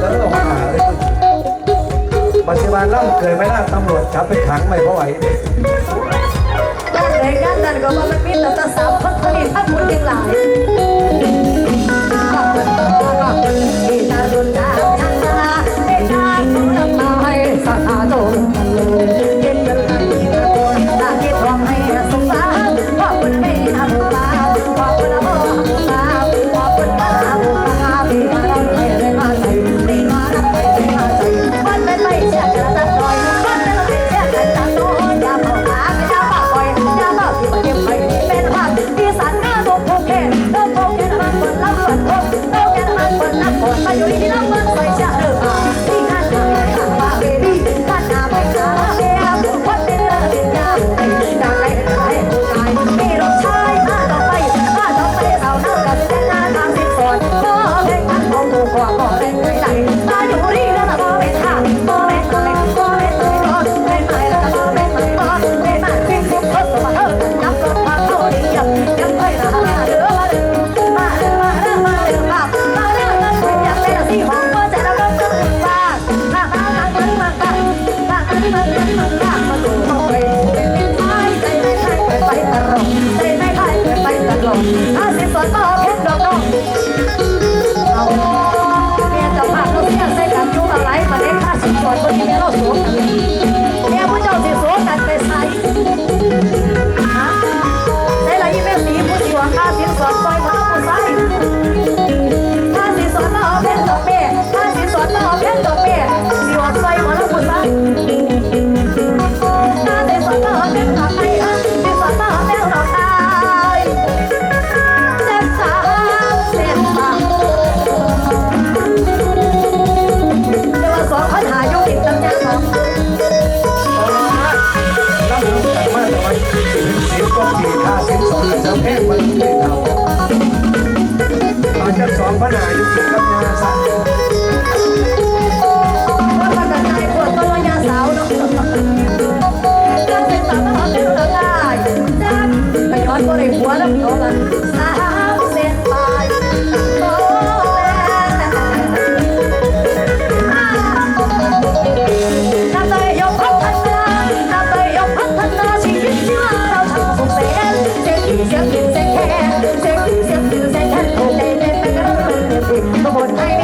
แล้วเรื่องหาเลยปัจจุบันร่ำเกิดไม่น่าตำรวจจับไปขังไม่เพราะไหวเารไหานนั่นก็มันมีแต่สาวพักผลิตพักมุนยัหลาย เอาเอาจากสองพระนายยุติกับนาสัต Lord.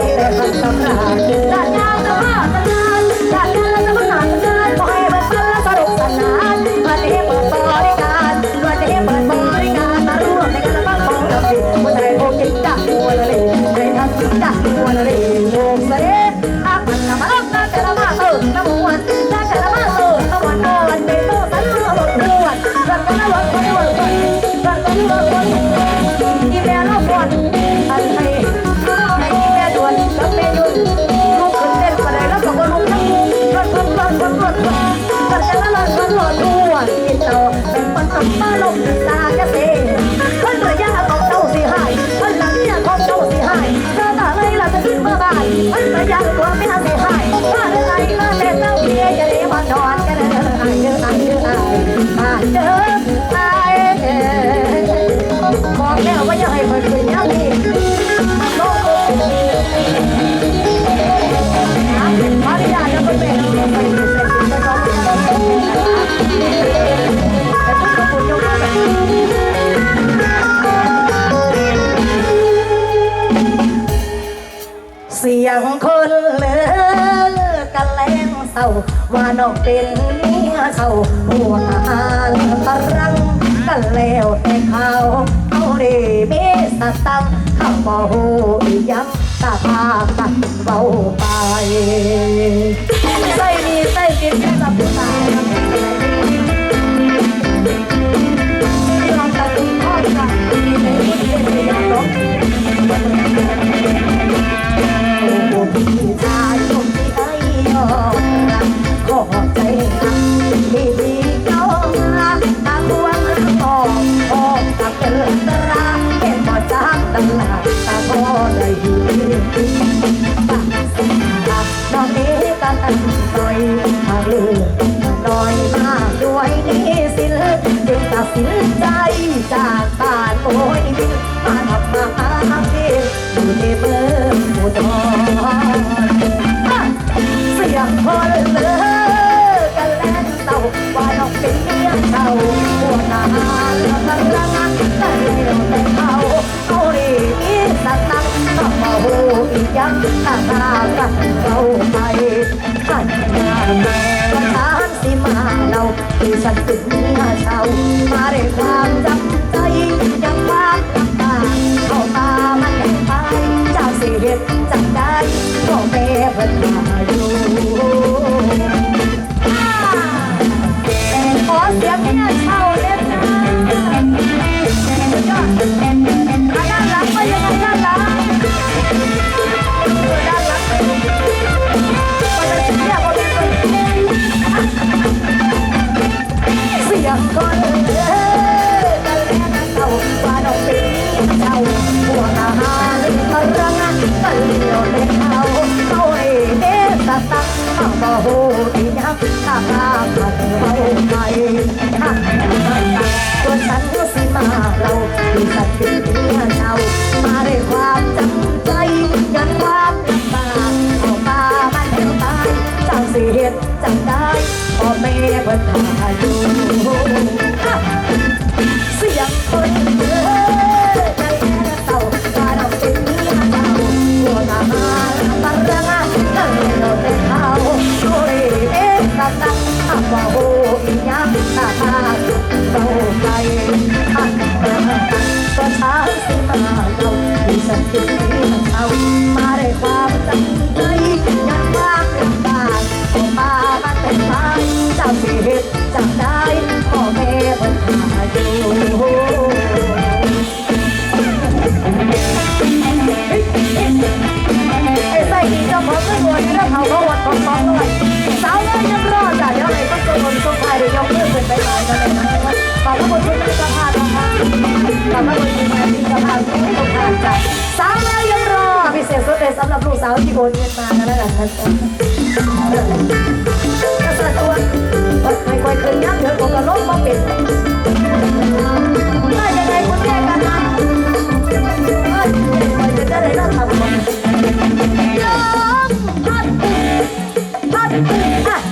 ว่านอกเป็นเมียเขาหัวทางตะรังกันแล้วแต่เขาเขาเรเมสตังเขาบ่หูย้ำตาพาตัดเบาไปใส่มีใส่ติดแค่สับตา ยักตาตากัดเข้าไปขันยาแม่ประามสิมาเราที่ฉันถึงหน้าเช้ามาได้ความจำใจ บ่ฮู้อีหยังถ้าพาขัดเบาไปถ้าไม่ได้ตัวฉันก็สิมาเราดีสักที uh -huh. หรับลูกสาวที่โอนเงินมานะนะครับท่านกษัตริย์ตัววัดไม่ค่อยเคยยักเดือดของกระโลบมาปินได้ยังไงคนแย่กันนะจะได้ได้ทำมาลองทัดทัดะ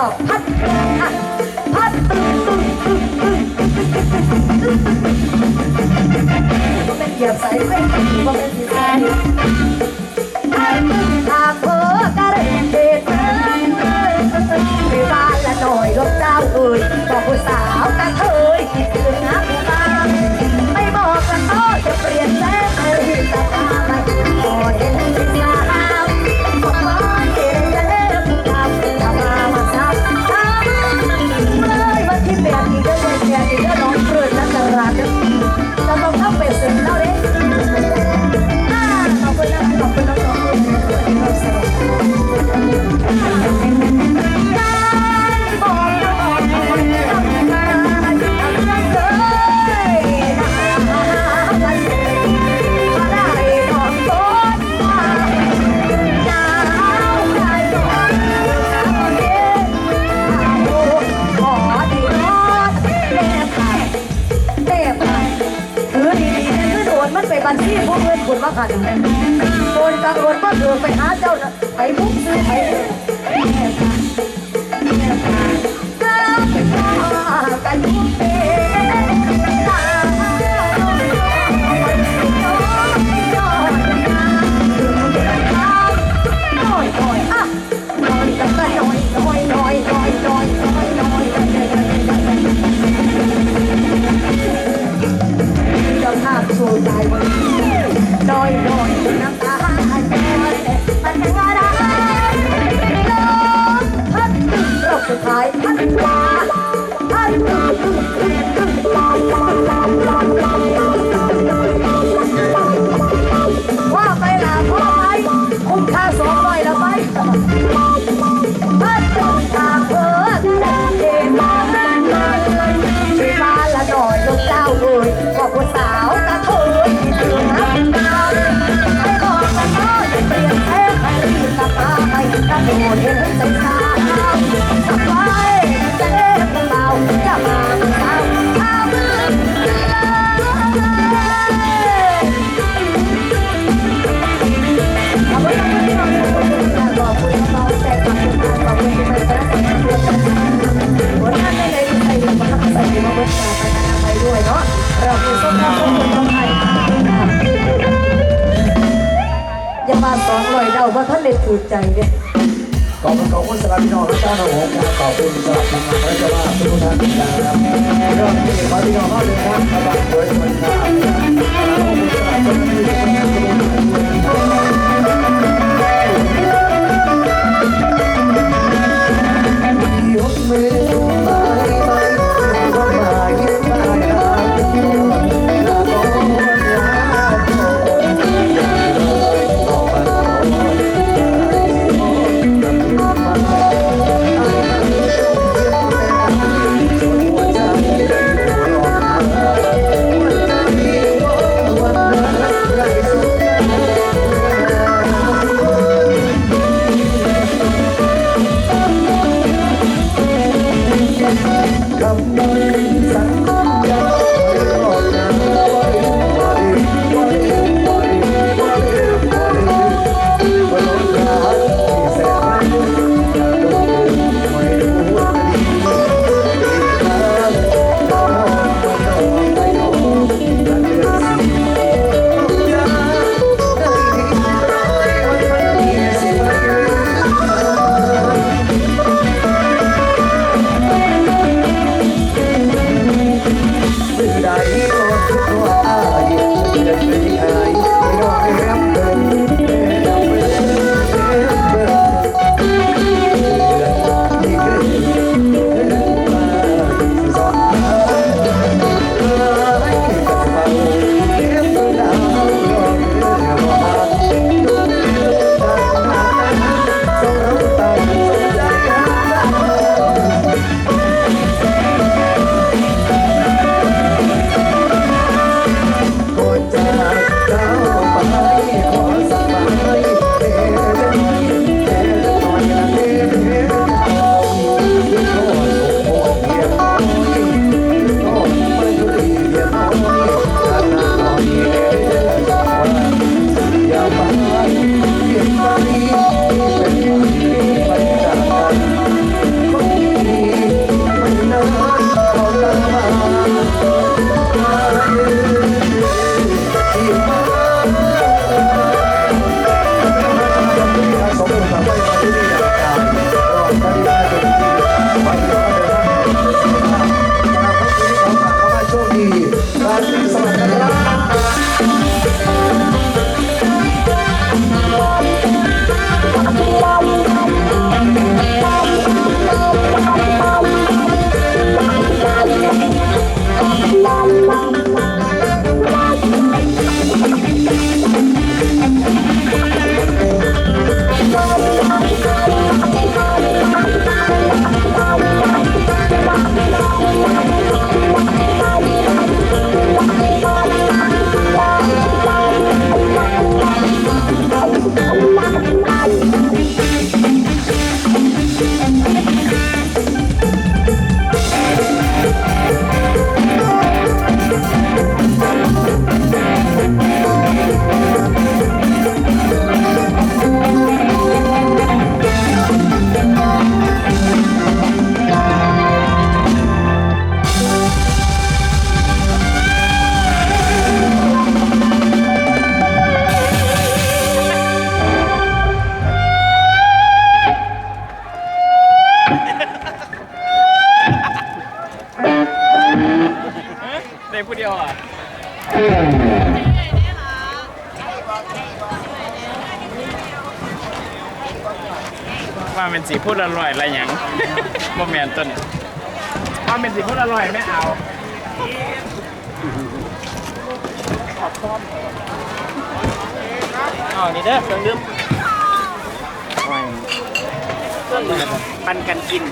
ออกพัดอะพัด พเออดีดีๆคือโดนมันไปบัญชีพวกเงินคุณว่ากันโดนกังวลว่าเออไปหาเจ้าน่ะไปพุ่งซื้อไปเจ้าไปฆ่ากันทุก Bye. ดิขอบคุณของคุณสำหรับพี่น้องทุกท่านะองผมขอบคุณสำหรับทางนและเจ้าว่าทุกท่านนะครับเรื่องที่เห็นว่าพี่น้องเข้าเลยครับขอบคุณด้วยนะครับ เด็กผู้เดียวอะว่าเป็นสีพูดอร่อยอะไรอย่างบ่แมนต้นว่าเป็นสีพูดอร่อยไม่เอาขอบต้อมอ๋อนี่เด้อเครื่องดื่ม ปันกันกิน